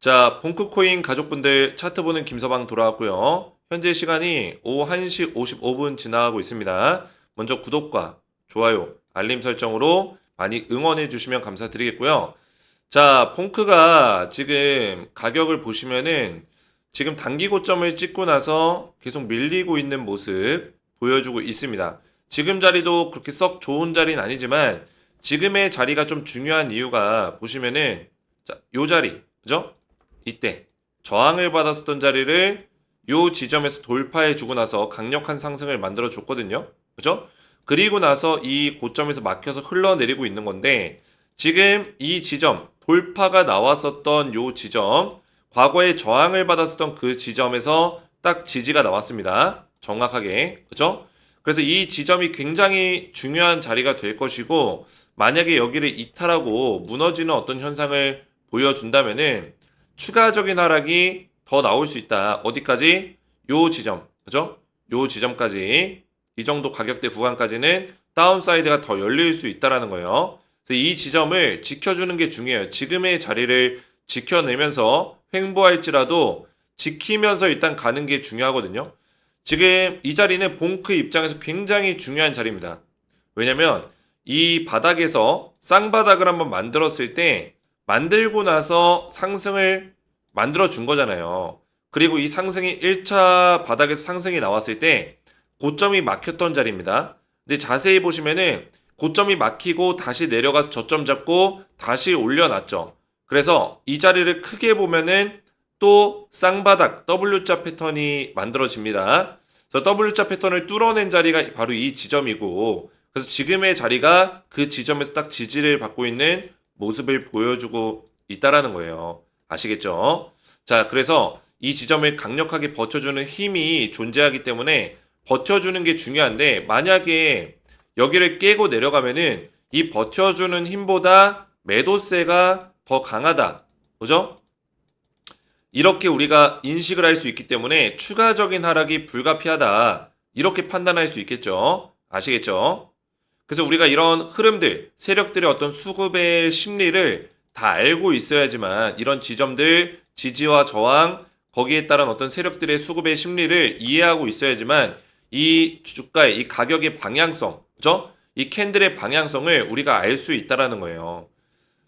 자, 봉크코인 가족분들 차트 보는 김서방 돌아왔고요. 현재 시간이 오후 1시 55분 지나가고 있습니다. 먼저 구독과 좋아요, 알림 설정으로 많이 응원해 주시면 감사드리겠고요. 자, 봉크가 지금 가격을 보시면은 지금 단기 고점을 찍고 나서 계속 밀리고 있는 모습 보여주고 있습니다. 지금 자리도 그렇게 썩 좋은 자리는 아니지만 지금의 자리가 좀 중요한 이유가 보시면은 자, 요 자리, 그죠? 이때 저항을 받았었던 자리를 요 지점에서 돌파해 주고 나서 강력한 상승을 만들어 줬거든요. 그죠? 그리고 나서 이 고점에서 막혀서 흘러내리고 있는 건데 지금 이 지점 돌파가 나왔었던 요 지점 과거에 저항을 받았었던 그 지점에서 딱 지지가 나왔습니다. 정확하게. 그죠? 그래서 이 지점이 굉장히 중요한 자리가 될 것이고 만약에 여기를 이탈하고 무너지는 어떤 현상을 보여준다면은 추가적인 하락이 더 나올 수 있다. 어디까지? 요 지점. 그죠? 요 지점까지 이 정도 가격대 구간까지는 다운사이드가 더 열릴 수 있다라는 거예요. 그래서 이 지점을 지켜주는 게 중요해요. 지금의 자리를 지켜내면서 횡보할지라도 지키면서 일단 가는 게 중요하거든요. 지금 이 자리는 봉크 입장에서 굉장히 중요한 자리입니다. 왜냐면 이 바닥에서 쌍바닥을 한번 만들었을 때 만들고 나서 상승을 만들어 준 거잖아요. 그리고 이 상승이 1차 바닥에서 상승이 나왔을 때 고점이 막혔던 자리입니다. 근데 자세히 보시면은 고점이 막히고 다시 내려가서 저점 잡고 다시 올려놨죠. 그래서 이 자리를 크게 보면은 또 쌍바닥 W자 패턴이 만들어집니다. 그래서 W자 패턴을 뚫어낸 자리가 바로 이 지점이고 그래서 지금의 자리가 그 지점에서 딱 지지를 받고 있는 모습을 보여주고 있다라는 거예요. 아시겠죠? 자, 그래서 이 지점을 강력하게 버텨주는 힘이 존재하기 때문에 버텨주는 게 중요한데 만약에 여기를 깨고 내려가면은 이 버텨주는 힘보다 매도세가 더 강하다. 그죠? 이렇게 우리가 인식을 할 수 있기 때문에 추가적인 하락이 불가피하다. 이렇게 판단할 수 있겠죠. 아시겠죠? 그래서 우리가 이런 흐름들, 세력들의 어떤 수급의 심리를 다 알고 있어야지만 이런 지점들, 지지와 저항, 거기에 따른 어떤 세력들의 수급의 심리를 이해하고 있어야지만 이 주가의 이 가격의 방향성, 그죠? 이 캔들의 방향성을 우리가 알 수 있다라는 거예요.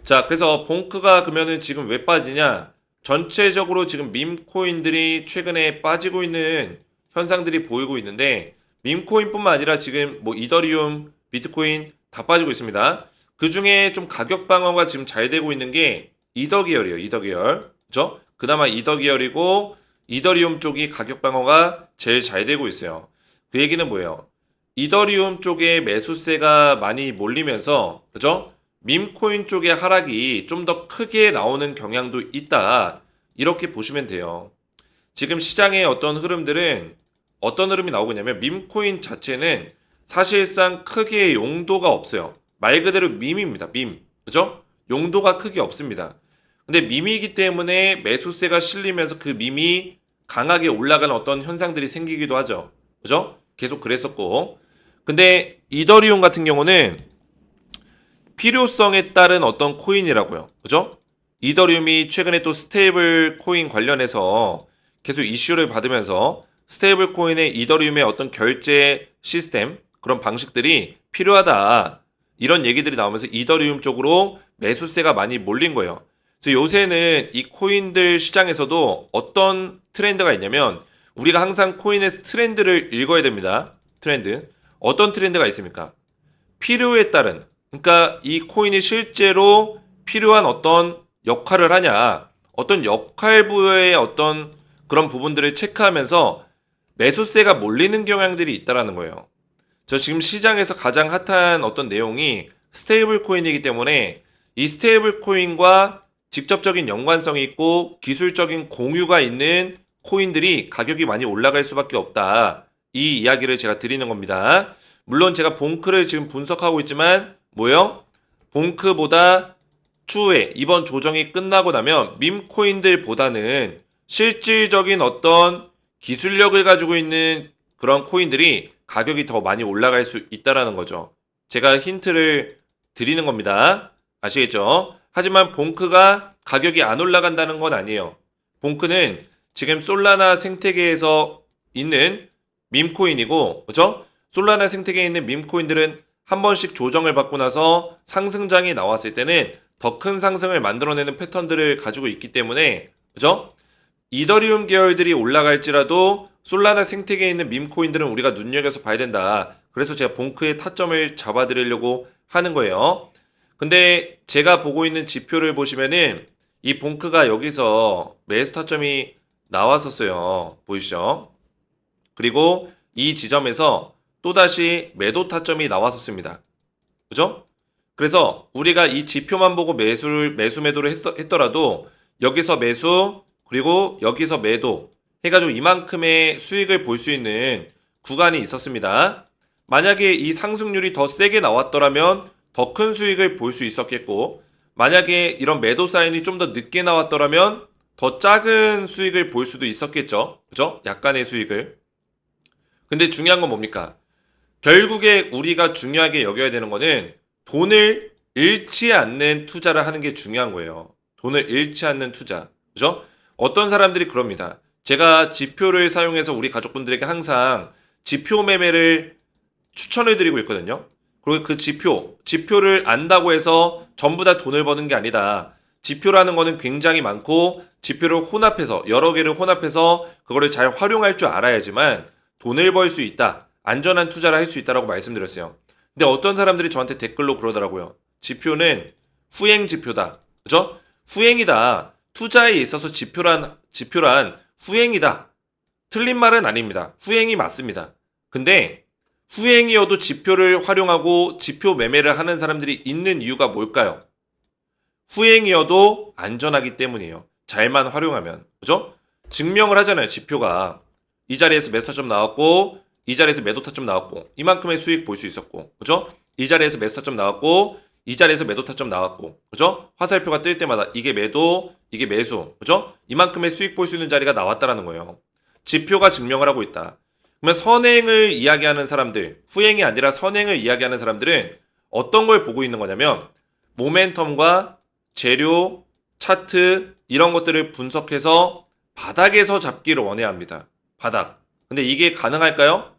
자, 그래서 봉크가 그러면은 지금 왜 빠지냐? 전체적으로 지금 밈코인들이 최근에 빠지고 있는 현상들이 보이고 있는데 밈코인뿐만 아니라 지금 뭐 이더리움, 비트코인 다 빠지고 있습니다. 그 중에 좀 가격 방어가 지금 잘 되고 있는 게 이더 계열이에요. 이더 계열. 그죠? 그나마 이더 계열이고 이더리움 쪽이 가격 방어가 제일 잘 되고 있어요. 그 얘기는 뭐예요? 이더리움 쪽에 매수세가 많이 몰리면서 그죠? 밈코인 쪽의 하락이 좀 더 크게 나오는 경향도 있다. 이렇게 보시면 돼요. 지금 시장의 어떤 흐름들은 어떤 흐름이 나오고 있냐면 밈코인 자체는 사실상 크게 용도가 없어요. 말 그대로 밈입니다. 밈. 그죠? 용도가 크게 없습니다. 근데 밈이기 때문에 매수세가 실리면서 그 밈이 강하게 올라가는 어떤 현상들이 생기기도 하죠. 그죠? 계속 그랬었고. 근데 이더리움 같은 경우는 필요성에 따른 어떤 코인이라고요. 그죠? 이더리움이 최근에 또 스테이블 코인 관련해서 계속 이슈를 받으면서 스테이블 코인의 이더리움의 어떤 결제 시스템 그런 방식들이 필요하다. 이런 얘기들이 나오면서 이더리움 쪽으로 매수세가 많이 몰린 거예요. 그래서 요새는 이 코인들 시장에서도 어떤 트렌드가 있냐면 우리가 항상 코인의 트렌드를 읽어야 됩니다. 트렌드. 어떤 트렌드가 있습니까? 필요에 따른 그러니까 이 코인이 실제로 필요한 어떤 역할을 하냐, 어떤 역할부의 어떤 그런 부분들을 체크하면서 매수세가 몰리는 경향들이 있다라는 거예요. 저 지금 시장에서 가장 핫한 어떤 내용이 스테이블 코인이기 때문에 이 스테이블 코인과 직접적인 연관성이 있고 기술적인 공유가 있는 코인들이 가격이 많이 올라갈 수밖에 없다. 이 이야기를 제가 드리는 겁니다. 물론 제가 봉크를 지금 분석하고 있지만 뭐요? 봉크보다 추후에 이번 조정이 끝나고 나면 밈코인들보다는 실질적인 어떤 기술력을 가지고 있는 그런 코인들이 가격이 더 많이 올라갈 수 있다라는 거죠. 제가 힌트를 드리는 겁니다. 아시겠죠? 하지만 봉크가 가격이 안 올라간다는 건 아니에요. 봉크는 지금 솔라나 생태계에서 있는 밈코인이고, 그죠? 솔라나 생태계에 있는 밈코인들은 한 번씩 조정을 받고 나서 상승장이 나왔을 때는 더 큰 상승을 만들어내는 패턴들을 가지고 있기 때문에, 그죠? 이더리움 계열들이 올라갈지라도 솔라나 생태계에 있는 밈코인들은 우리가 눈여겨서 봐야 된다. 그래서 제가 봉크의 타점을 잡아드리려고 하는 거예요. 근데 제가 보고 있는 지표를 보시면은 이 봉크가 여기서 매수 타점이 나왔었어요. 보이시죠? 그리고 이 지점에서 또다시 매도 타점이 나왔었습니다. 그죠? 그래서 우리가 이 지표만 보고 매수를 매수 매도를 했, 더라도 여기서 매수 그리고 여기서 매도 해가지고 이만큼의 수익을 볼 수 있는 구간이 있었습니다. 만약에 이 상승률이 더 세게 나왔더라면 더 큰 수익을 볼 수 있었겠고 만약에 이런 매도 사인이 좀 더 늦게 나왔더라면 더 작은 수익을 볼 수도 있었겠죠. 그죠? 약간의 수익을. 근데 중요한 건 뭡니까? 결국에 우리가 중요하게 여겨야 되는 거는 돈을 잃지 않는 투자를 하는 게 중요한 거예요. 돈을 잃지 않는 투자. 그죠? 어떤 사람들이 그럽니다. 제가 지표를 사용해서 우리 가족분들에게 항상 지표 매매를 추천을 드리고 있거든요. 그리고 그 지표, 지표를 안다고 해서 전부 다 돈을 버는 게 아니다. 지표라는 거는 굉장히 많고 지표를 혼합해서 여러 개를 혼합해서 그거를 잘 활용할 줄 알아야지만 돈을 벌 수 있다. 안전한 투자를 할 수 있다라고 말씀드렸어요. 근데 어떤 사람들이 저한테 댓글로 그러더라고요. 지표는 후행 지표다. 그죠? 후행이다. 투자에 있어서 지표란 지표란 후행이다. 틀린 말은 아닙니다. 후행이 맞습니다. 근데 후행이어도 지표를 활용하고 지표 매매를 하는 사람들이 있는 이유가 뭘까요? 후행이어도 안전하기 때문이에요. 잘만 활용하면. 그죠? 증명을 하잖아요. 지표가. 이 자리에서 매수 타점 나왔고 이 자리에서 매도 타점 나왔고 이만큼의 수익 볼 수 있었고. 그죠? 이 자리에서 매수 타점 나왔고 이 자리에서 매도 타점 나왔고. 그죠? 화살표가 뜰 때마다 이게 매도, 이게 매수. 그죠? 이만큼의 수익 볼 수 있는 자리가 나왔다라는 거예요. 지표가 증명을 하고 있다. 그러면 선행을 이야기하는 사람들, 후행이 아니라 선행을 이야기하는 사람들은 어떤 걸 보고 있는 거냐면 모멘텀과 재료, 차트 이런 것들을 분석해서 바닥에서 잡기를 원해야 합니다. 바닥. 근데 이게 가능할까요?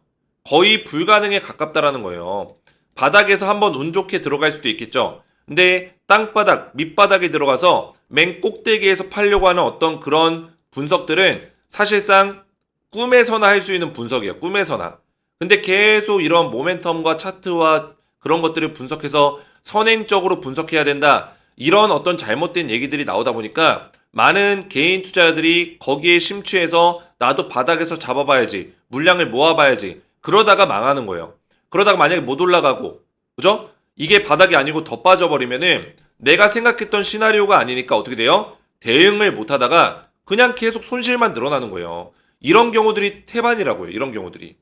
거의 불가능에 가깝다라는 거예요. 바닥에서 한번 운 좋게 들어갈 수도 있겠죠. 근데 땅바닥, 밑바닥에 들어가서 맨 꼭대기에서 팔려고 하는 어떤 그런 분석들은 사실상 꿈에서나 할 수 있는 분석이에요. 꿈에서나. 근데 계속 이런 모멘텀과 차트와 그런 것들을 분석해서 선행적으로 분석해야 된다. 이런 어떤 잘못된 얘기들이 나오다 보니까 많은 개인 투자자들이 거기에 심취해서 나도 바닥에서 잡아봐야지. 물량을 모아봐야지. 그러다가 망하는 거예요. 그러다가 만약에 못 올라가고, 그죠? 이게 바닥이 아니고 더 빠져버리면은 내가 생각했던 시나리오가 아니니까 어떻게 돼요? 대응을 못 하다가 그냥 계속 손실만 늘어나는 거예요. 이런 경우들이 태반이라고요. 이런 경우들이.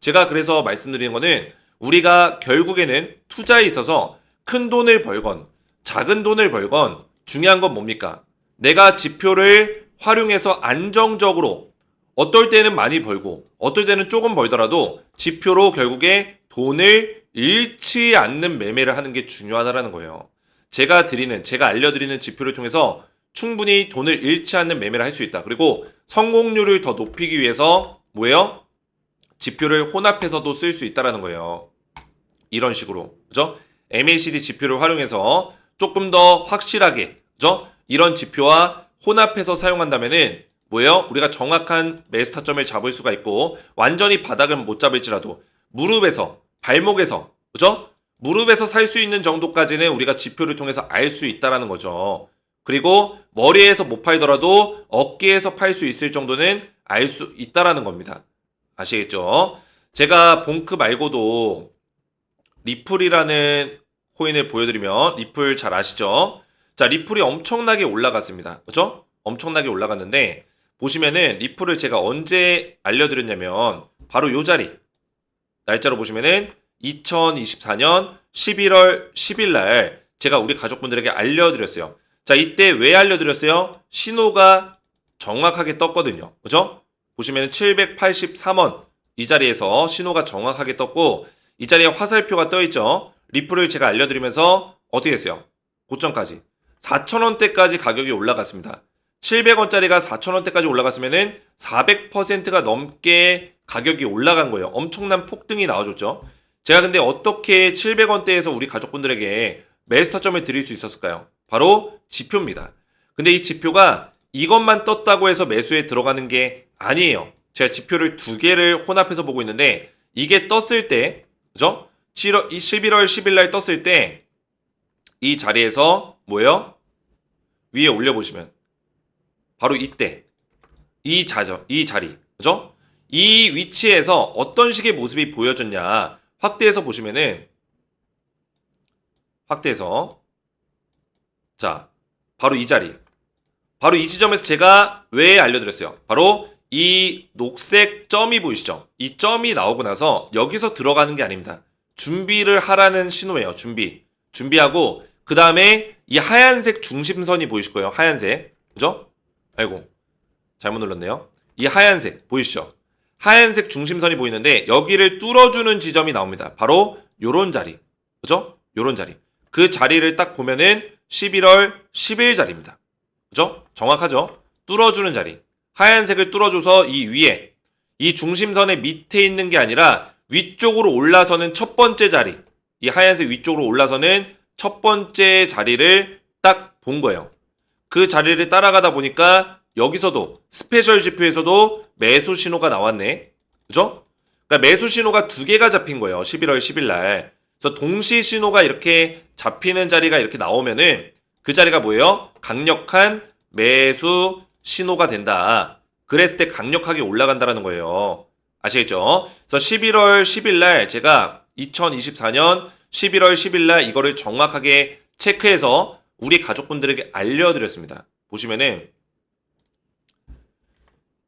제가 그래서 말씀드리는 거는 우리가 결국에는 투자에 있어서 큰 돈을 벌건 작은 돈을 벌건 중요한 건 뭡니까? 내가 지표를 활용해서 안정적으로 어떨 때는 많이 벌고 어떨 때는 조금 벌더라도 지표로 결국에 돈을 잃지 않는 매매를 하는 게 중요하다라는 거예요. 제가 드리는 제가 알려드리는 지표를 통해서 충분히 돈을 잃지 않는 매매를 할 수 있다. 그리고 성공률을 더 높이기 위해서 뭐예요? 지표를 혼합해서도 쓸 수 있다라는 거예요. 이런 식으로. 그죠? MACD 지표를 활용해서 조금 더 확실하게, 그죠? 이런 지표와 혼합해서 사용한다면은 뭐예요? 우리가 정확한 매수 타점을 잡을 수가 있고 완전히 바닥은 못 잡을지라도 무릎에서 발목에서 그죠? 무릎에서 살 수 있는 정도까지는 우리가 지표를 통해서 알 수 있다라는 거죠. 그리고 머리에서 못 팔더라도 어깨에서 팔 수 있을 정도는 알 수 있다라는 겁니다. 아시겠죠? 제가 봉크 말고도 리플이라는 코인을 보여드리면 리플 잘 아시죠? 자, 리플이 엄청나게 올라갔습니다. 그죠? 엄청나게 올라갔는데 보시면은 리플을 제가 언제 알려드렸냐면 바로 요 자리 날짜로 보시면은 2024년 11월 10일 날 제가 우리 가족분들에게 알려드렸어요. 자, 이때 왜 알려드렸어요? 신호가 정확하게 떴거든요. 그죠? 보시면 783원 이 자리에서 신호가 정확하게 떴고 이 자리에 화살표가 떠 있죠. 리플을 제가 알려드리면서 어떻게 했어요? 고점까지 4,000원대까지 가격이 올라갔습니다. 700원짜리가 4,000원대까지 올라갔으면은 400%가 넘게 가격이 올라간 거예요. 엄청난 폭등이 나와줬죠. 제가 근데 어떻게 700원대에서 우리 가족분들에게 매수 타점을 드릴 수 있었을까요? 바로 지표입니다. 근데 이 지표가 이것만 떴다고 해서 매수에 들어가는 게 아니에요. 제가 지표를 두 개를 혼합해서 보고 있는데 이게 떴을 때, 그죠? 7월, 11월 10일 날 떴을 때 이 자리에서 뭐예요? 위에 올려보시면 바로 이때 이 자죠, 이 자리, 그죠? 이 위치에서 어떤 식의 모습이 보여졌냐 확대해서 보시면은 확대해서 자 바로 이 자리. 바로 이 지점에서 제가 왜 알려드렸어요? 바로 이 녹색 점이 보이시죠? 이 점이 나오고 나서 여기서 들어가는 게 아닙니다. 준비를 하라는 신호예요 준비. 준비하고 그 다음에 이 하얀색 중심선이 보이실 거예요 하얀색. 그죠 아이고 잘못 눌렀네요 이 하얀색 보이시죠 하얀색 중심선이 보이는데 여기를 뚫어주는 지점이 나옵니다. 바로 요런 자리. 그죠? 요런 자리. 그 자리를 딱 보면은 11월 10일 자리입니다. 그죠? 정확하죠? 뚫어주는 자리. 하얀색을 뚫어줘서 이 위에 이 중심선의 밑에 있는 게 아니라 위쪽으로 올라서는 첫 번째 자리. 이 하얀색 위쪽으로 올라서는 첫 번째 자리를 딱 본 거예요. 그 자리를 따라가다 보니까 여기서도 스페셜 지표에서도 매수 신호가 나왔네. 그죠? 그러니까 매수 신호가 두 개가 잡힌 거예요. 11월 10일 날. 그래서 동시 신호가 이렇게 잡히는 자리가 이렇게 나오면은 그 자리가 뭐예요? 강력한 매수 신호가 된다. 그랬을 때 강력하게 올라간다라는 거예요. 아시겠죠? 그래서 11월 10일 날 제가 2024년 11월 10일 날 이거를 정확하게 체크해서 우리 가족분들에게 알려드렸습니다. 보시면은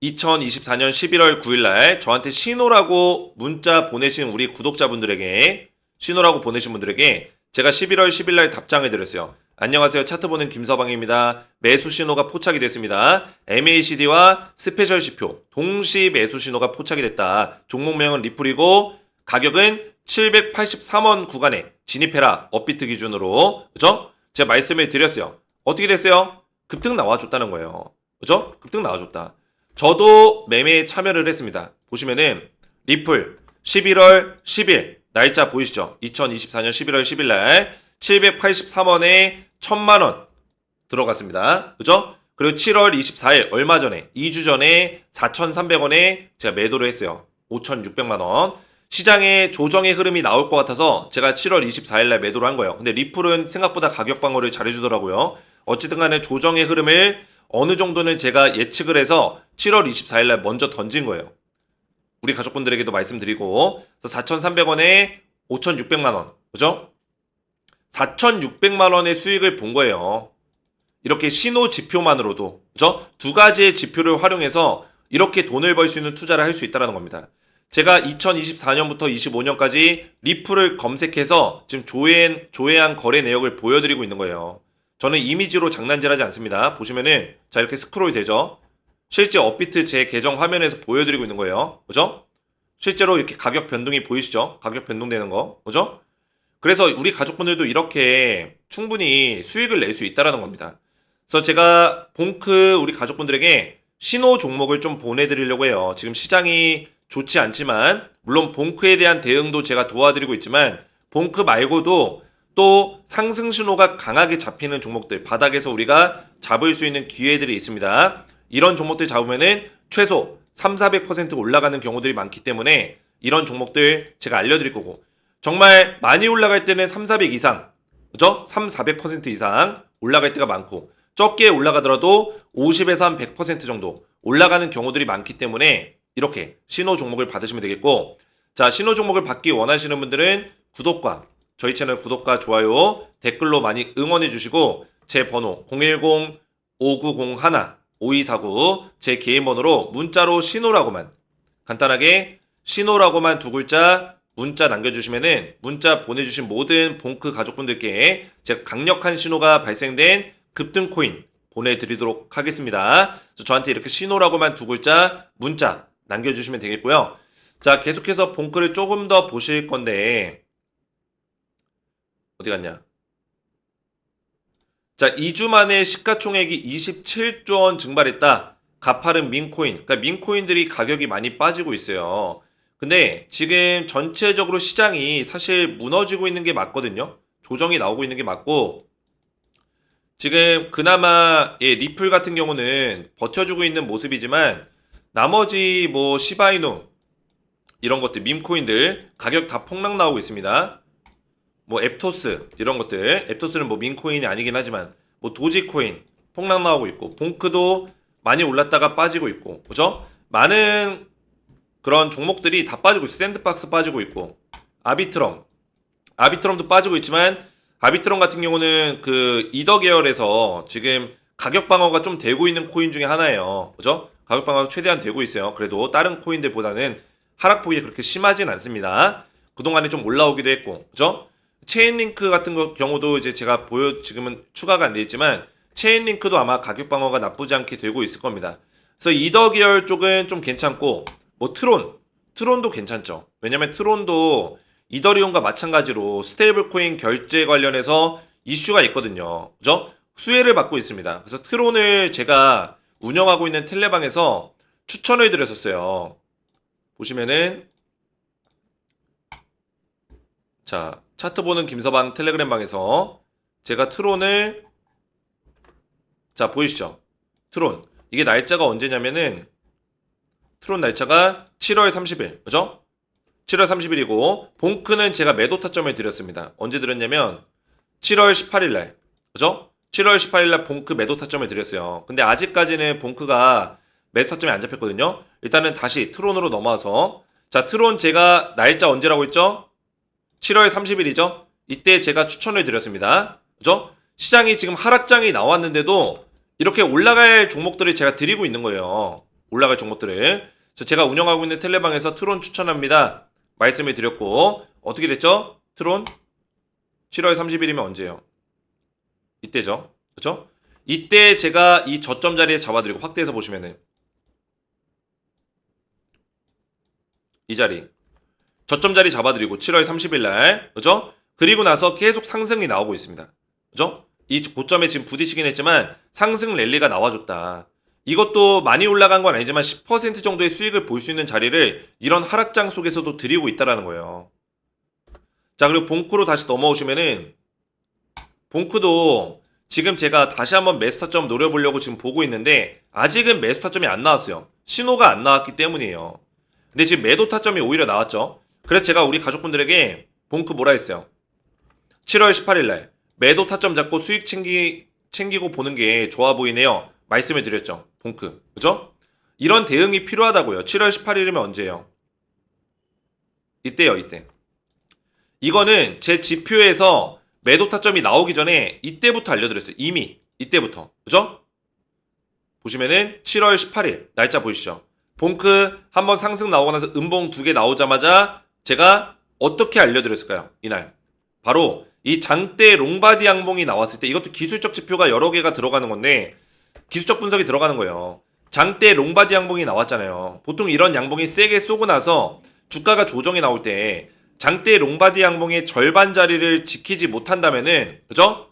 2024년 11월 9일 날 저한테 신호라고 문자 보내신 우리 구독자분들에게 신호라고 보내신 분들에게 제가 11월 10일 날 답장해 드렸어요. 안녕하세요. 차트 보는 김서방입니다. 매수 신호가 포착이 됐습니다. MACD와 스페셜 지표 동시 매수 신호가 포착이 됐다. 종목명은 리플이고 가격은 783원 구간에 진입해라. 업비트 기준으로. 그죠? 제가 말씀을 드렸어요. 어떻게 됐어요? 급등 나와줬다는 거예요. 그죠? 급등 나와줬다. 저도 매매에 참여를 했습니다. 보시면은 리플 11월 10일 날짜 보이시죠? 2024년 11월 10일 날 783원에 1000만 원 들어갔습니다. 그죠? 그리고 7월 24일 얼마 전에 2주 전에 4,300원에 제가 매도를 했어요. 5,600만 원. 시장에 조정의 흐름이 나올 것 같아서 제가 7월 24일 날 매도를 한 거예요. 근데 리플은 생각보다 가격 방어를 잘해 주더라고요. 어쨌든 간에 조정의 흐름을 어느 정도는 제가 예측을 해서 7월 24일 날 먼저 던진 거예요. 우리 가족분들에게도 말씀드리고 4,300원에 5,600만 원. 그죠? 4,600만 원의 수익을 본 거예요. 이렇게 신호 지표만으로도 그죠? 두 가지의 지표를 활용해서 이렇게 돈을 벌 수 있는 투자를 할 수 있다는 겁니다. 제가 2024년부터 25년까지 리플을 검색해서 지금 조회, 조회한 거래 내역을 보여드리고 있는 거예요. 저는 이미지로 장난질하지 않습니다. 보시면은 자 이렇게 스크롤이 되죠. 실제 업비트 제 계정 화면에서 보여드리고 있는 거예요. 그죠? 실제로 이렇게 가격 변동이 보이시죠? 가격 변동되는 거. 그죠? 그래서 우리 가족분들도 이렇게 충분히 수익을 낼 수 있다라는 겁니다. 그래서 제가 봉크 우리 가족분들에게 신호 종목을 좀 보내드리려고 해요. 지금 시장이 좋지 않지만 물론 봉크에 대한 대응도 제가 도와드리고 있지만 봉크 말고도 또 상승 신호가 강하게 잡히는 종목들 바닥에서 우리가 잡을 수 있는 기회들이 있습니다. 이런 종목들 잡으면은 최소 3, 400% 올라가는 경우들이 많기 때문에 이런 종목들 제가 알려드릴 거고 정말 많이 올라갈 때는 3, 400 이상 그죠? 3, 400% 이상 올라갈 때가 많고 적게 올라가더라도 50에서 한 100% 정도 올라가는 경우들이 많기 때문에 이렇게 신호 종목을 받으시면 되겠고 자 신호 종목을 받기 원하시는 분들은 구독과 저희 채널 구독과 좋아요 댓글로 많이 응원해 주시고 제 번호 010-5901-5249 제 개인 번호로 문자로 신호라고만 간단하게 신호라고만 두 글자 문자 남겨주시면은 문자 보내주신 모든 봉크 가족분들께 제가 강력한 신호가 발생된 급등 코인 보내드리도록 하겠습니다. 저한테 이렇게 신호라고만 두 글자 문자 남겨주시면 되겠고요. 자 계속해서 봉크를 조금 더 보실 건데 어디 갔냐? 자, 2주 만에 시가총액이 27조 원 증발했다. 가파른 민코인. 그러니까 민코인들이 가격이 많이 빠지고 있어요. 근데 지금 전체적으로 시장이 사실 무너지고 있는 게 맞거든요. 조정이 나오고 있는 게 맞고 지금 그나마 예, 리플 같은 경우는 버텨주고 있는 모습이지만 나머지 뭐 시바이누 이런 것들 밈코인들 가격 다 폭락 나오고 있습니다. 뭐 앱토스 이런 것들 앱토스는 뭐 민코인이 아니긴 하지만 뭐 도지코인 폭락 나오고 있고 봉크도 많이 올랐다가 빠지고 있고 그죠? 많은 그런 종목들이 다 빠지고 있어 샌드박스 빠지고 있고 아비트럼 아비트럼도 빠지고 있지만 아비트럼 같은 경우는 그 이더 계열에서 지금 가격 방어가 좀 되고 있는 코인 중에 하나예요 그죠? 가격 방어가 최대한 되고 있어요 그래도 다른 코인들보다는 하락 폭이 그렇게 심하진 않습니다 그동안에 좀 올라오기도 했고 그죠? 체인링크 같은 거 경우도 이제 제가 보여 지금은 추가가 안 돼 있지만 체인링크도 아마 가격 방어가 나쁘지 않게 되고 있을 겁니다. 그래서 이더 계열 쪽은 좀 괜찮고 뭐 트론 트론도 괜찮죠. 왜냐면 트론도 이더리움과 마찬가지로 스테이블 코인 결제 관련해서 이슈가 있거든요. 그죠? 수혜를 받고 있습니다. 그래서 트론을 제가 운영하고 있는 텔레방에서 추천을 드렸었어요. 보시면은 자, 차트 보는 김서방 텔레그램 방에서 제가 트론을 자, 보이시죠? 트론. 이게 날짜가 언제냐면은 트론 날짜가 7월 30일. 그죠? 7월 30일이고 봉크는 제가 매도 타점을 드렸습니다. 언제 드렸냐면 7월 18일 날. 그죠? 7월 18일 날 봉크 매도 타점을 드렸어요. 근데 아직까지는 봉크가 매도 타점이 안 잡혔거든요. 일단은 다시 트론으로 넘어와서 자, 트론 제가 날짜 언제라고 했죠? 7월 30일이죠. 이때 제가 추천을 드렸습니다. 그죠? 시장이 지금 하락장이 나왔는데도 이렇게 올라갈 종목들을 제가 드리고 있는 거예요. 올라갈 종목들을. 제가 운영하고 있는 텔레방에서 트론 추천합니다. 말씀을 드렸고 어떻게 됐죠? 트론 7월 30일이면 언제예요? 이때죠. 그죠? 이때 제가 이 저점 자리에 잡아드리고 확대해서 보시면은 이 자리 저점 자리 잡아드리고 7월 30일 날 그죠? 그리고 나서 계속 상승이 나오고 있습니다. 그죠? 이 고점에 지금 부딪히긴 했지만 상승 랠리가 나와줬다. 이것도 많이 올라간 건 아니지만 10% 정도의 수익을 볼 수 있는 자리를 이런 하락장 속에서도 드리고 있다라는 거예요. 자 그리고 봉크로 다시 넘어오시면은 봉크도 지금 제가 다시 한번 메스터점 노려보려고 지금 보고 있는데 아직은 메스터점이 안 나왔어요. 신호가 안 나왔기 때문이에요. 근데 지금 매도 타점이 오히려 나왔죠. 그래서 제가 우리 가족분들에게 봉크 뭐라 했어요? 7월 18일 날 매도 타점 잡고 수익 챙기, 챙기고 보는 게 좋아 보이네요. 말씀을 드렸죠. 봉크. 그죠? 이런 대응이 필요하다고요. 7월 18일이면 언제예요? 이때요, 이때. 이거는 제 지표에서 매도 타점이 나오기 전에 이때부터 알려드렸어요. 이미. 이때부터. 그죠? 보시면은 7월 18일. 날짜 보이시죠? 봉크 한번 상승 나오고 나서 음봉 두 개 나오자마자 제가 어떻게 알려드렸을까요? 이날. 바로 이 장대 롱바디 양봉이 나왔을 때 이것도 기술적 지표가 여러 개가 들어가는 건데 기술적 분석이 들어가는 거예요. 장대 롱바디 양봉이 나왔잖아요. 보통 이런 양봉이 세게 쏘고 나서 주가가 조정이 나올 때 장대 롱바디 양봉의 절반 자리를 지키지 못한다면은 그죠?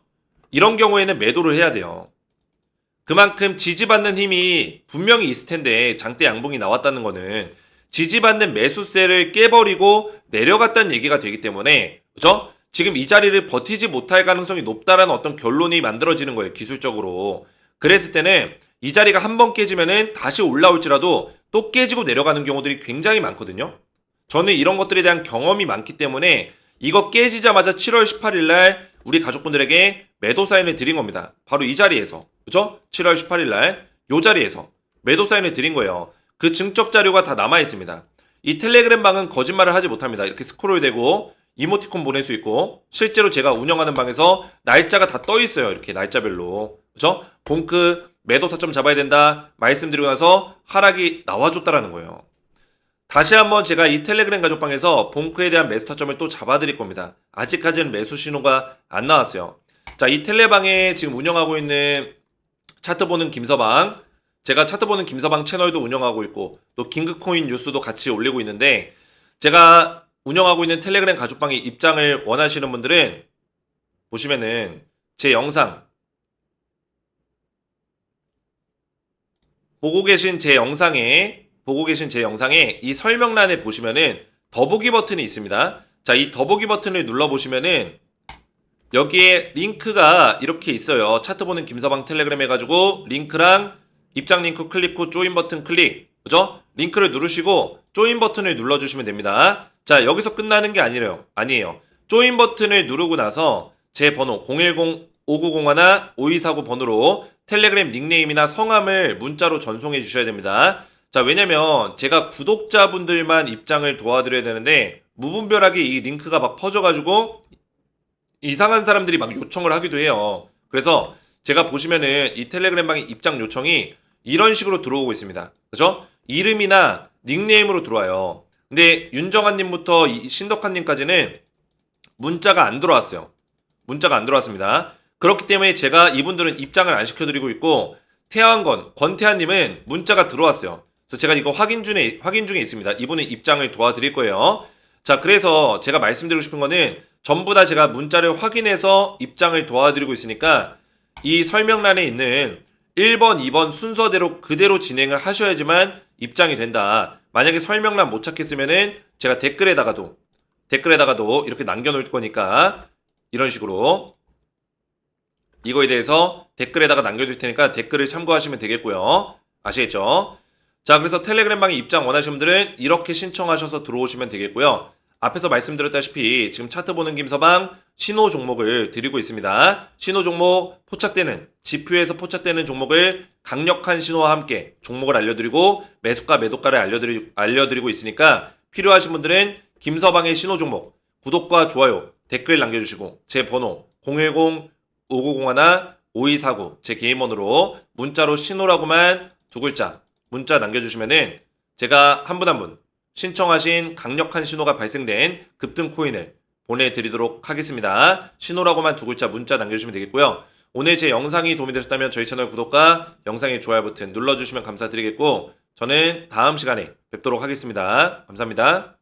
이런 경우에는 매도를 해야 돼요. 그만큼 지지받는 힘이 분명히 있을 텐데 장대 양봉이 나왔다는 거는 지지받는 매수세를 깨버리고 내려갔다는 얘기가 되기 때문에 그죠? 지금 이 자리를 버티지 못할 가능성이 높다라는 어떤 결론이 만들어지는 거예요 기술적으로 그랬을 때는 이 자리가 한 번 깨지면은 다시 올라올지라도 또 깨지고 내려가는 경우들이 굉장히 많거든요 저는 이런 것들에 대한 경험이 많기 때문에 이거 깨지자마자 7월 18일 날 우리 가족분들에게 매도 사인을 드린 겁니다 바로 이 자리에서 그죠? 7월 18일 날 요 자리에서 매도 사인을 드린 거예요 그 증적 자료가 다 남아 있습니다 이 텔레그램 방은 거짓말을 하지 못합니다 이렇게 스크롤 되고 이모티콘 보낼 수 있고 실제로 제가 운영하는 방에서 날짜가 다 떠 있어요. 이렇게 날짜별로. 그죠? 봉크 매도 타점 잡아야 된다. 말씀드리고 나서 하락이 나와줬다라는 거예요. 다시 한번 제가 이 텔레그램 가족방에서 봉크에 대한 매수타점을 또 잡아드릴 겁니다. 아직까지는 매수 신호가 안 나왔어요. 자, 이 텔레방에 지금 운영하고 있는 차트 보는 김서방, 제가 차트 보는 김서방 채널도 운영하고 있고 또 긴급코인 뉴스도 같이 올리고 있는데 제가 운영하고 있는 텔레그램 가족방에 입장을 원하시는 분들은 보시면은 제 영상 보고 계신 제 영상에 보고 계신 제 영상에 이 설명란에 보시면은 더보기 버튼이 있습니다. 자, 이 더보기 버튼을 눌러 보시면은 여기에 링크가 이렇게 있어요. 차트 보는 김서방 텔레그램 해가지고 링크랑 입장 링크 클릭 후 조인 버튼 클릭. 그죠? 링크를 누르시고 조인 버튼을 눌러주시면 됩니다. 자, 여기서 끝나는 게 아니래요. 아니에요. 조인 버튼을 누르고 나서 제 번호 010-5901 5249 번호로 텔레그램 닉네임이나 성함을 문자로 전송해 주셔야 됩니다. 자, 왜냐면 제가 구독자분들만 입장을 도와드려야 되는데 무분별하게 이 링크가 막 퍼져가지고 이상한 사람들이 막 요청을 하기도 해요. 그래서 제가 보시면은 이 텔레그램 방의 입장 요청이 이런 식으로 들어오고 있습니다. 그죠? 이름이나 닉네임으로 들어와요. 근데 윤정한님부터 이 신덕한님까지는 문자가 안 들어왔어요. 문자가 안 들어왔습니다. 그렇기 때문에 제가 이분들은 입장을 안 시켜드리고 있고 태양건 권태환님은 문자가 들어왔어요. 그래서 제가 이거 확인 중에 확인 중에 있습니다. 이분은 입장을 도와드릴 거예요. 자, 그래서 제가 말씀드리고 싶은 거는 전부 다 제가 문자를 확인해서 입장을 도와드리고 있으니까 이 설명란에 있는 1번, 2번 순서대로 그대로 진행을 하셔야지만 입장이 된다. 만약에 설명란 못 찾겠으면은 제가 댓글에다가도 댓글에다가도 이렇게 남겨놓을 거니까 이런 식으로 이거에 대해서 댓글에다가 남겨둘 테니까 댓글을 참고하시면 되겠고요. 아시겠죠? 자, 그래서 텔레그램 방에 입장 원하시는 분들은 이렇게 신청하셔서 들어오시면 되겠고요. 앞에서 말씀드렸다시피 지금 차트 보는 김서방 신호 종목을 드리고 있습니다. 신호 종목 포착되는 지표에서 포착되는 종목을 강력한 신호와 함께 종목을 알려드리고 매수가 매도가를 알려드리, 알려드리고 있으니까 필요하신 분들은 김서방의 신호 종목 구독과 좋아요 댓글 남겨주시고 제 번호 010 5901 5249 제 개인 번호로 문자로 신호라고만 두 글자 문자 남겨주시면은 제가 한분 한 분 신청하신 강력한 신호가 발생된 급등 코인을 보내드리도록 하겠습니다. 신호라고만 두 글자 문자 남겨주시면 되겠고요. 오늘 제 영상이 도움이 되셨다면 저희 채널 구독과 영상의 좋아요 버튼 눌러주시면 감사드리겠고 저는 다음 시간에 뵙도록 하겠습니다. 감사합니다.